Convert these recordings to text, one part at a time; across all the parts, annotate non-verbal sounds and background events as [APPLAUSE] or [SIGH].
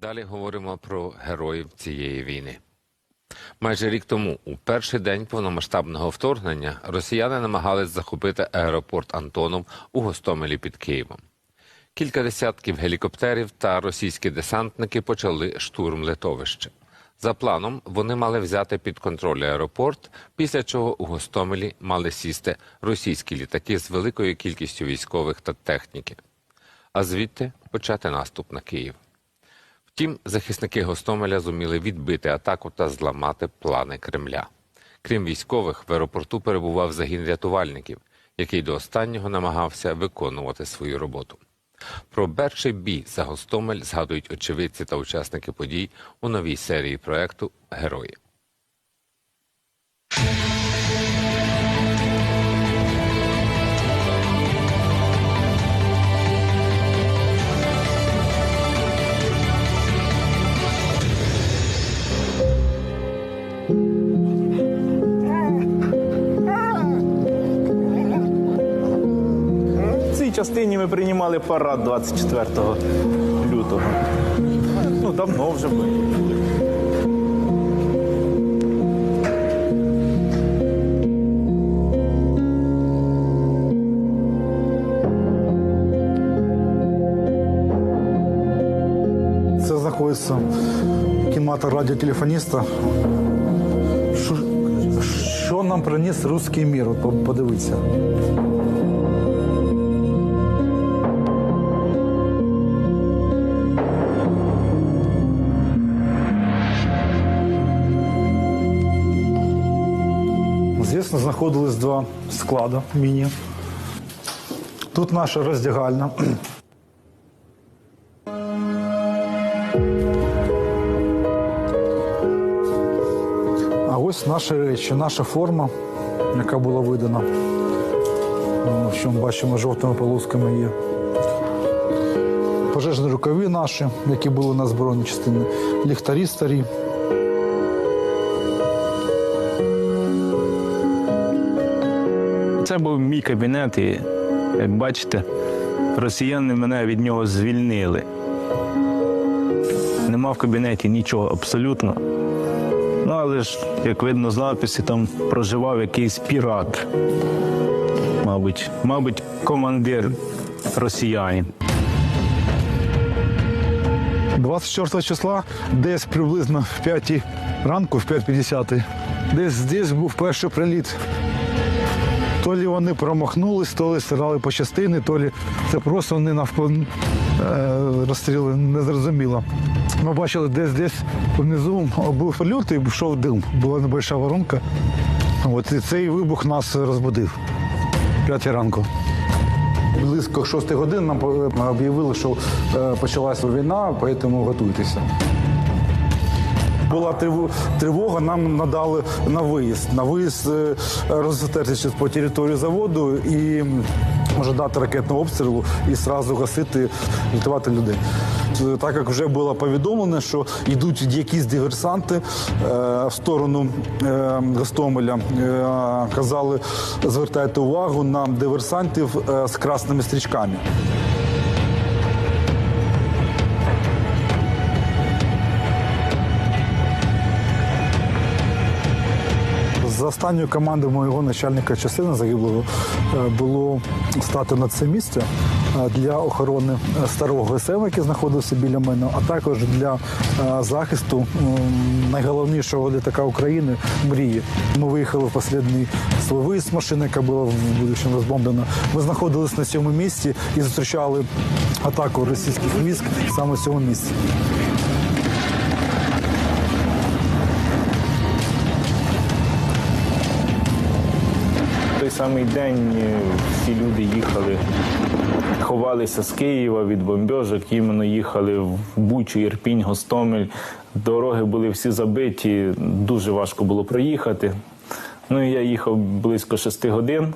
Далі говоримо про героїв цієї війни. Майже рік тому, у перший день повномасштабного вторгнення, росіяни намагались захопити аеропорт Антонов у Гостомелі під Києвом. Кілька десятків гелікоптерів та російські десантники почали штурм литовища. За планом, вони мали взяти під контроль аеропорт, після чого у Гостомелі мали сісти російські літаки з великою кількістю військових та техніки, а звідти почати наступ на Київ. Втім, захисники Гостомеля зуміли відбити атаку та зламати плани Кремля. Крім військових, в аеропорту перебував загін рятувальників, який до останнього намагався виконувати свою роботу. Про перший бій за Гостомель згадують очевидці та учасники подій у новій серії проекту Герої. Цій частині ми приймали парад 24 лютого. Ну, давно вже були. Це знаходиться кімната радіотелефоніста. Що, що нам приніс русський мір? От подивіться. Знаходились два склади міні. Тут наша роздягальня. А ось наші речі, наша форма, яка була видана. Ну, Що ми бачимо, жовтими полосками є. Пожежні рукаві наші, які були на збройній частині, ліхтарі старі. Це був мій кабінет, і як бачите, росіяни мене від нього звільнили. Нема в кабінеті нічого абсолютно. Ну, але ж, як видно з написі, там проживав якийсь пірат. Мабуть, мабуть, командир росіянин. 24 числа, десь приблизно в 5 ранку, в 5.50, десь здесь був перший приліт. То лі вони промахнулись, то лі стирали по частини, то лі це просто вони навпо е, розстріли, незрозуміло. Ми бачили десь десь внизу був прильот і йшов дим. Була небольша воронка. От і цей вибух нас розбудив. 5 ранку. Близько 6 годин нам об'явили, що е, почалася війна, тому готуйтеся. Була трив- тривога, нам надали на виїзд. На виїзд е, розтертися по території заводу і може дати ракетного обстрілу і одразу гасити, рятувати людей. Е, Так як вже було повідомлено, що йдуть якісь диверсанти е, в сторону е, Гостомеля, е, казали, звертайте увагу на диверсантів е, з красними стрічками. Останньою командою моєго начальника частини загиблого е, було стати на це місце е, для охорони е, старого ГСМ, який знаходився біля мене, а також для захисту найголовнішого літака України мрії. Ми виїхали в останній свій виїзд машини, яка була в будущому розбомблена. Ми знаходились на цьому місці і зустрічали атаку російських військ саме в цьому місці. Самий день е, всі люди їхали, ховалися з Києва від бомбьожок, іменно їхали в Бучу, Ірпінь, Гостомель. Дороги були всі забиті, дуже важко було проїхати. Ну я їхав близько 6 годин.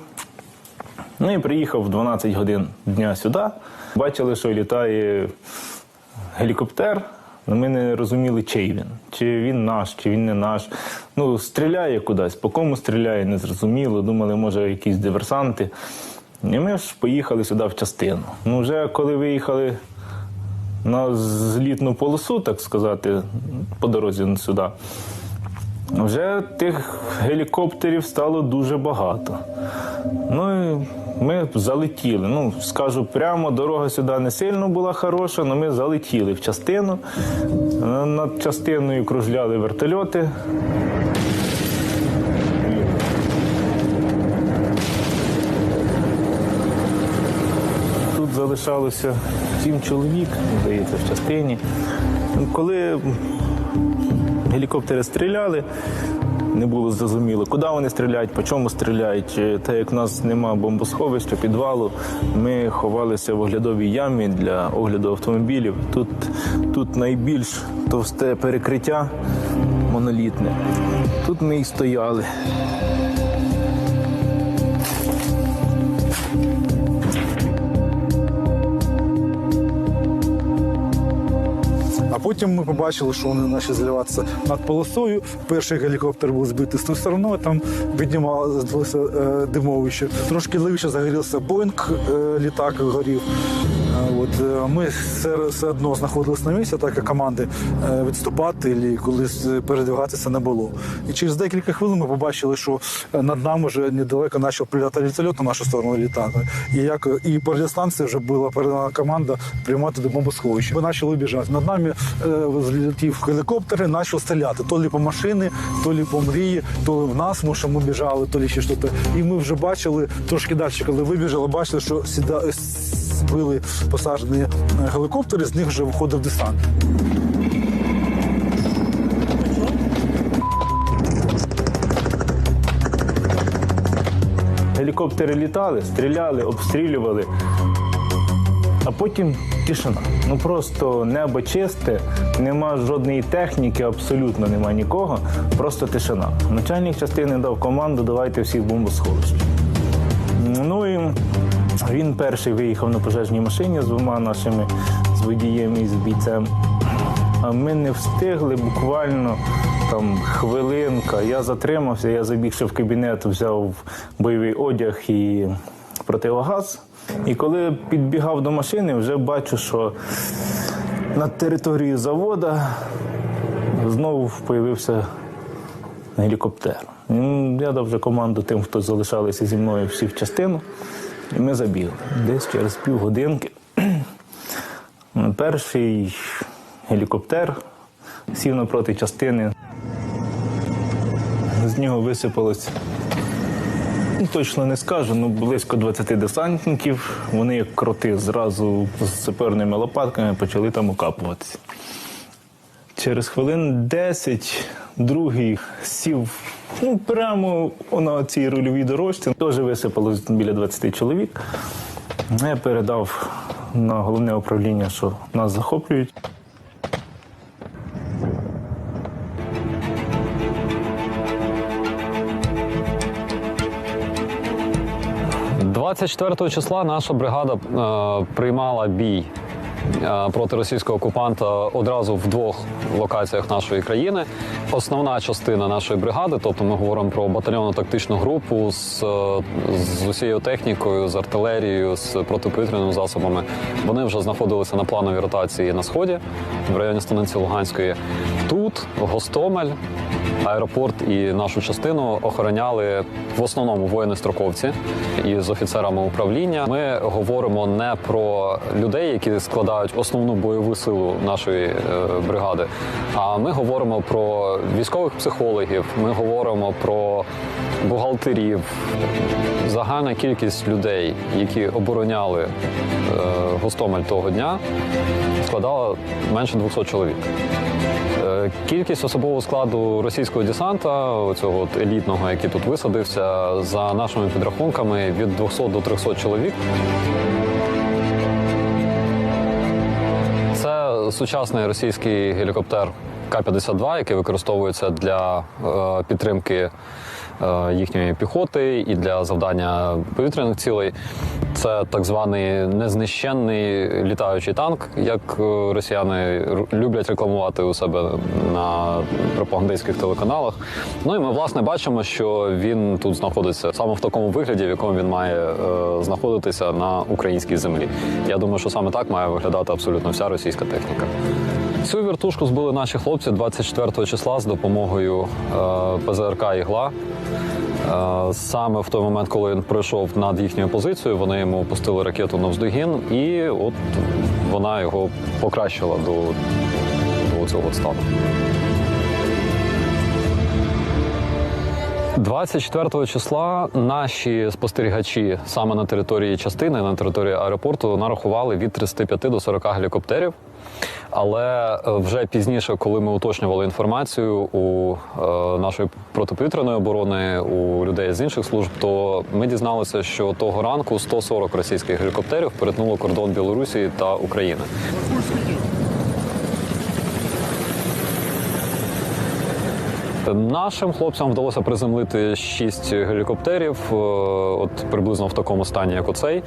Ну і приїхав в 12 годин дня сюди. Бачили, що літає гелікоптер. Але ми не розуміли, чий він. Чи він наш, чи він не наш. Ну, стріляє кудись, по кому стріляє, не зрозуміло. Думали, може, якісь диверсанти. І ми ж поїхали сюди в частину. Ну, вже коли виїхали на злітну полосу, так сказати, по дорозі сюди, вже тих гелікоптерів стало дуже багато. Ну і ми залетіли. Ну, скажу прямо, дорога сюди не сильно була хороша, але ми залетіли в частину. Над частиною кружляли вертольоти. Тут залишалося сім чоловік, здається, в частині. Коли гелікоптери стріляли, не було зрозуміло, куди вони стріляють, по чому стріляють. Е, Та як в нас нема бомбосховища, підвалу, ми ховалися в оглядовій ямі для огляду автомобілів. Тут, тут найбільш товсте перекриття монолітне. Тут ми і стояли. Потім ми побачили, що вони почали зливатися над полосою. Перший гелікоптер був збитий з ту сторону, там віднімалося е, димовище. Трошки лівіше загорівся Боїнг, е, літак горів. От, е, ми все, одно знаходилися на місці, так як команди е, відступати і колись е, передвигатися не було. І через декілька хвилин ми побачили, що над нами вже недалеко почав прилітати вертольот на нашу сторону літати. І як і по радіостанції вже була передана команда приймати до бомбосховища. Ми почали біжати. Над нами е, злетів гелікоптери, почав стріляти то лі по машини, то лі по мрії, то в нас, тому що ми біжали, то лі ще щось. І ми вже бачили трошки далі, коли вибіжали, бачили, що сіда збили посаджені е, гелікоптери, з них вже виходив десант. Гелікоптери літали, стріляли, обстрілювали. А потім тишина. Ну просто небо чисте, нема жодної техніки, абсолютно нема нікого. Просто тишина. Начальник частини дав команду, давайте всіх в бомбосховище. Ну і він перший виїхав на пожежній машині з двома нашими з водієм і з бійцем. А ми не встигли буквально там хвилинка. Я затримався, я забігши в кабінет, взяв бойовий одяг і противогаз. І коли підбігав до машини, вже бачу, що над територією завода знову з'явився гелікоптер. Я дав вже команду тим, хто залишалися зі мною всі в частину. І ми забігли. Десь через півгодинки. [CLEARS THROAT] Перший гелікоптер сів напроти частини. З нього висипалось, ну, точно не скажу, ну близько 20 десантників. Вони, як кроти, зразу з саперними лопатками почали там окапуватися. Через хвилин 10 другий сів ну, прямо на цій рульовій дорожці. Теж висипалось біля 20 чоловік. Я передав на головне управління, що нас захоплюють. 24 числа наша бригада е, приймала бій е, проти російського окупанта одразу в двох локаціях нашої країни. Основна частина нашої бригади, тобто ми говоримо про батальйонну тактичну групу з, е, з усією технікою, з артилерією, з протиповітряними засобами. Вони вже знаходилися на плановій ротації на сході в районі станиці Луганської. Тут Гостомель, аеропорт і нашу частину охороняли в основному воїни-строковці із офіцерами управління. Ми говоримо не про людей, які складають основну бойову силу нашої е, бригади, а ми говоримо про військових психологів, ми говоримо про бухгалтерів, загальна кількість людей, які обороняли е, Гостомель того дня, складала менше 200 чоловік. Е, Кількість особового складу російського десанта, цього от елітного, який тут висадився, за нашими підрахунками від 200 до 300 чоловік. Це сучасний російський гелікоптер К-52, який використовується для е, підтримки е, їхньої піхоти і для завдання повітряних цілей. Це так званий незнищенний літаючий танк, як е, росіяни люблять рекламувати у себе на пропагандистських телеканалах. Ну і ми власне бачимо, що він тут знаходиться саме в такому вигляді, в якому він має е, знаходитися на українській землі. Я думаю, що саме так має виглядати абсолютно вся російська техніка. Цю вертушку збили наші хлопці 24 числа з допомогою е, ПЗРК «Ігла». Е, Саме в той момент, коли він пройшов над їхньою позицією, вони йому пустили ракету навздогін, і от вона його покращила до, до цього стану. 24 числа наші спостерігачі саме на території частини, на території аеропорту, нарахували від 35 до 40 гелікоптерів. Але е, вже пізніше, коли ми уточнювали інформацію у е, нашої протиповітряної оборони, у людей з інших служб, то ми дізналися, що того ранку 140 російських гелікоптерів перетнуло кордон Білорусі та України. Нашим хлопцям вдалося приземлити шість гелікоптерів, е, от приблизно в такому стані, як оцей.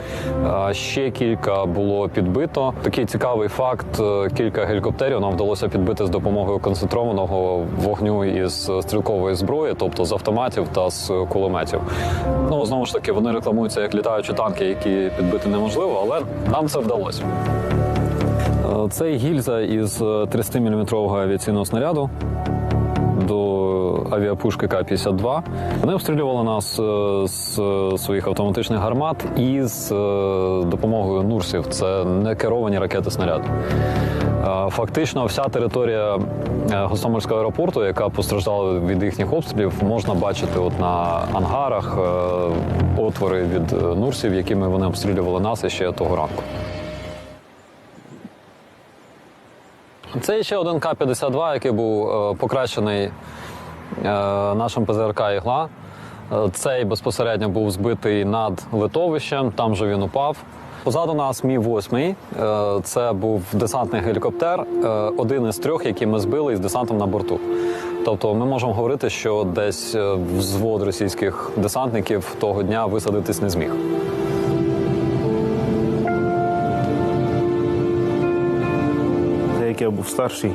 Е, Ще кілька було підбито. Такий цікавий факт: е, кілька гелікоптерів нам вдалося підбити з допомогою концентрованого вогню із стрілкової зброї, тобто з автоматів та з кулеметів. Ну знову ж таки, вони рекламуються як літаючі танки, які підбити неможливо, але нам це вдалося. Це гільза із 30-мм авіаційного снаряду до авіапушки К-52. Вони обстрілювали нас е, з своїх автоматичних гармат і з е, допомогою Нурсів. Це не керовані ракети снаряди. Е, Фактично, вся територія Гостомельського аеропорту, яка постраждала від їхніх обстрілів, можна бачити от на ангарах отвори від Нурсів, якими вони обстрілювали нас іще того ранку. Це ще один К-52, який був е, покращений е, нашим ПЗРК «Ігла». Е, Цей безпосередньо був збитий над литовищем, там же він упав. Позаду нас мі 8 е, Це був десантний гелікоптер, один із трьох, які ми збили із десантом на борту. Тобто ми можемо говорити, що десь взвод російських десантників того дня висадитись не зміг. Як я був старший,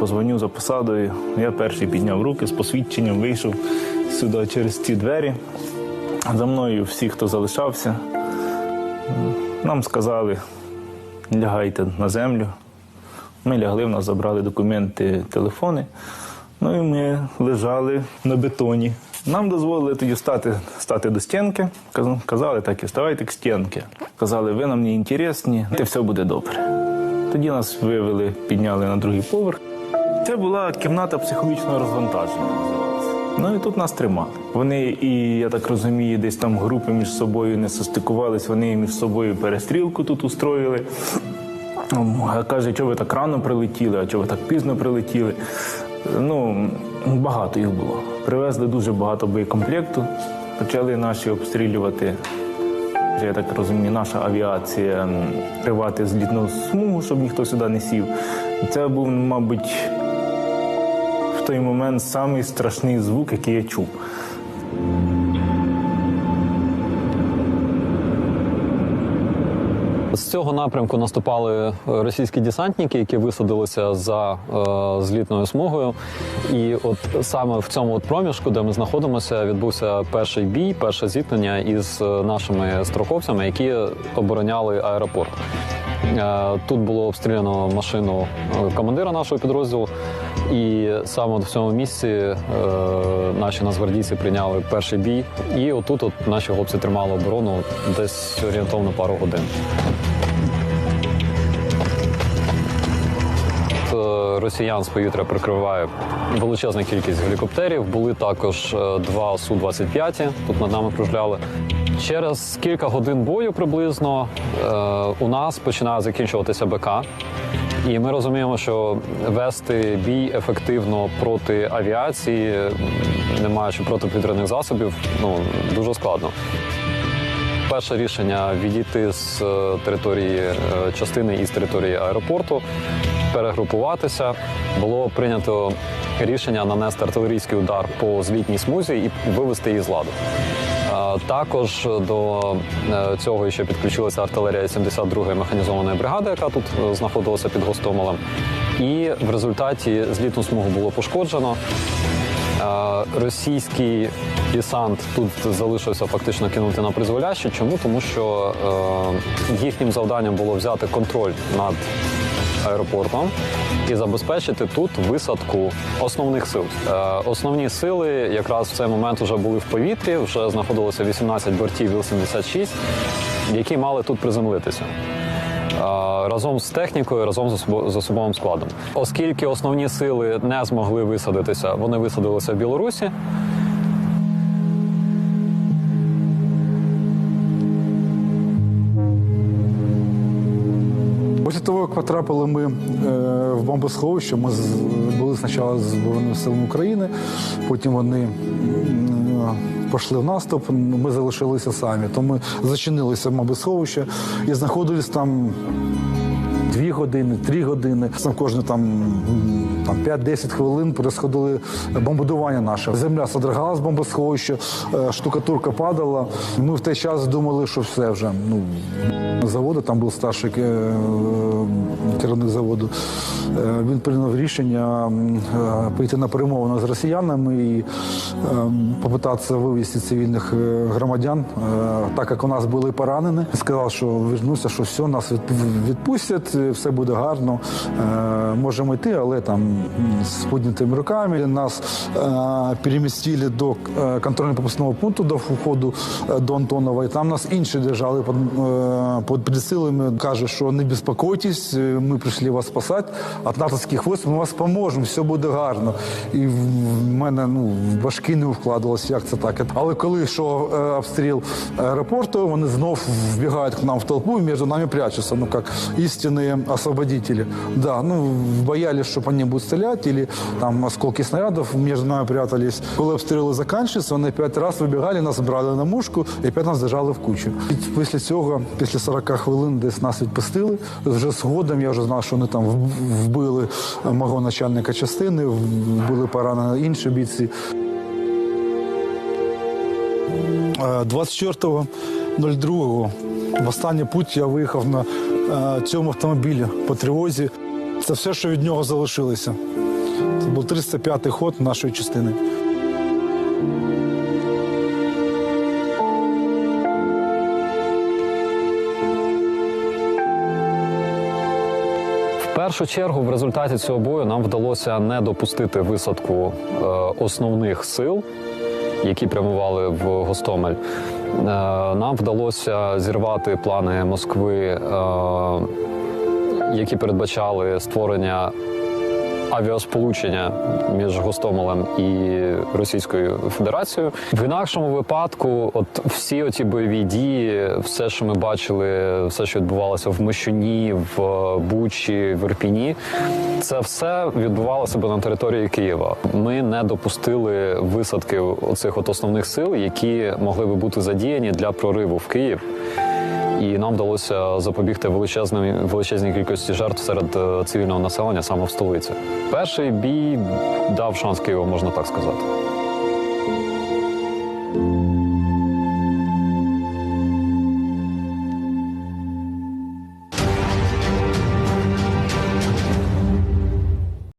позвонив за посадою. Я перший підняв руки з посвідченням, вийшов сюди через ці двері. За мною всі, хто залишався, нам сказали, лягайте на землю. Ми лягли, в нас забрали документи, телефони. Ну і ми лежали на бетоні. Нам дозволили тоді стати, стати до стінки. Казали так і вставайте к стінки. Казали, ви нам не інтересні, і все буде добре. Тоді нас вивели, підняли на другий поверх. Це була кімната психологічного розвантаження. Ну і тут нас тримали. Вони і я так розумію, десь там групи між собою не состикувались, вони між собою перестрілку тут устроїли. Каже, що ви так рано прилетіли, а чого ви так пізно прилетіли. Ну, багато їх було. Привезли дуже багато боєкомплекту. Почали наші обстрілювати. Я так розумію, наша авіація тривати злітну смугу, щоб ніхто сюди не сів. Це був, мабуть, в той момент самий страшний звук, який я чув. З цього напрямку наступали е, російські десантники, які висадилися за е, злітною смугою. І от саме в цьому от проміжку, де ми знаходимося, відбувся перший бій, перше зіткнення із е, нашими строковцями, які обороняли аеропорт. Е, Тут було обстріляно машину е, командира нашого підрозділу, і саме в цьому місці е, наші нацгвардійці прийняли перший бій. І отут от наші хлопці тримали оборону десь орієнтовно пару годин. Росіян з повітря прикриває величезна кількість гелікоптерів. Були також два Су-25, тут над нами кружляли. Через кілька годин бою приблизно е, у нас починає закінчуватися БК. І ми розуміємо, що вести бій ефективно проти авіації, не маючи протиповітряних засобів, ну дуже складно. Перше рішення відійти з е, території е, частини і з території аеропорту. перегрупуватися, було прийнято рішення нанести артилерійський удар по звітній смузі і вивести її з ладу. Також до е, цього ще підключилася артилерія 72-ї механізованої бригади, яка тут е, знаходилася під Гостомелем. І в результаті злітну смугу було пошкоджено. Е, Російський десант тут залишився фактично кинути на призволяще. Чому? Тому що їхнім завданням було взяти контроль над аеропортом і забезпечити тут висадку основних сил. Е, основні сили якраз в цей момент вже були в повітрі, вже знаходилося 18 бортів Іл-76, які мали тут приземлитися. Е, Разом з технікою, разом з особовим складом, оскільки основні сили не змогли висадитися, вони висадилися в Білорусі. Того, як потрапили ми е, в бомбосховище, ми з- були спочатку з Збройними силами України, потім вони пішли в наступ, ми залишилися самі. То ми зачинилися в бомбосховище і знаходились там дві години, три години. Сам кожен там, там 5-10 хвилин происходили бомбардування наше. Земля содрогалась бомбосховище, штукатурка падала. Ми в той час думали, що все вже. Ну, заводу, там був старший е, керівник заводу. Е, Він прийняв рішення е, пойти на перемовини з росіянами і попитатися вивезти цивільних громадян, так як у нас були поранені. Сказав, що вернуся, що все, нас відпустять, все буде гарно. Можемо йти, але там м, з піднятими руками нас е, перемістили до е, контрольно-пропускного пункту до входу е, до Антонова. І там нас інші держали під, е, під прицілами. Каже, що не безпокойтесь, ми прийшли вас спасати. Від натовських військ ми вас поможемо, все буде гарно. І в мене ну, в башки не вкладалося, як це так. Але коли йшов обстріл аеропорту, вони знов вбігають к нам в толпу і між нами прячуться, ну як істинні освободителі. Да, ну, боялись, що по ним будуть стріляти, або там осколки снарядів між нами прятались. Коли обстріли закінчилися, вони п'ять разів вибігали, нас брали на мушку і п'ять нас держали в кучу. І після цього, після 40 хвилин, десь нас відпустили. Вже згодом я вже знав, що вони там вбили мого начальника частини, були поранені інші бійці. Е, 24.02 в останній путь я виїхав на е, цьому автомобілі по тривозі. Це все, що від нього залишилося. Це був 305-й ход нашої частини. В першу чергу, в результаті цього бою нам вдалося не допустити висадку е, основних сил, які прямували в Гостомель. Е, нам вдалося зірвати плани Москви, е, які передбачали створення авіасполучення між Гостомелем і Російською Федерацією. В інакшому випадку, от всі оті бойові дії, все, що ми бачили, все, що відбувалося в Мощуні, в Бучі, в Ірпіні, це все відбувалося би на території Києва. Ми не допустили висадки оцих от основних сил, які могли би бути задіяні для прориву в Київ. І нам вдалося запобігти величезній, величезній кількості жертв серед е, цивільного населення саме в столиці. Перший бій дав шанс Києву, можна так сказати.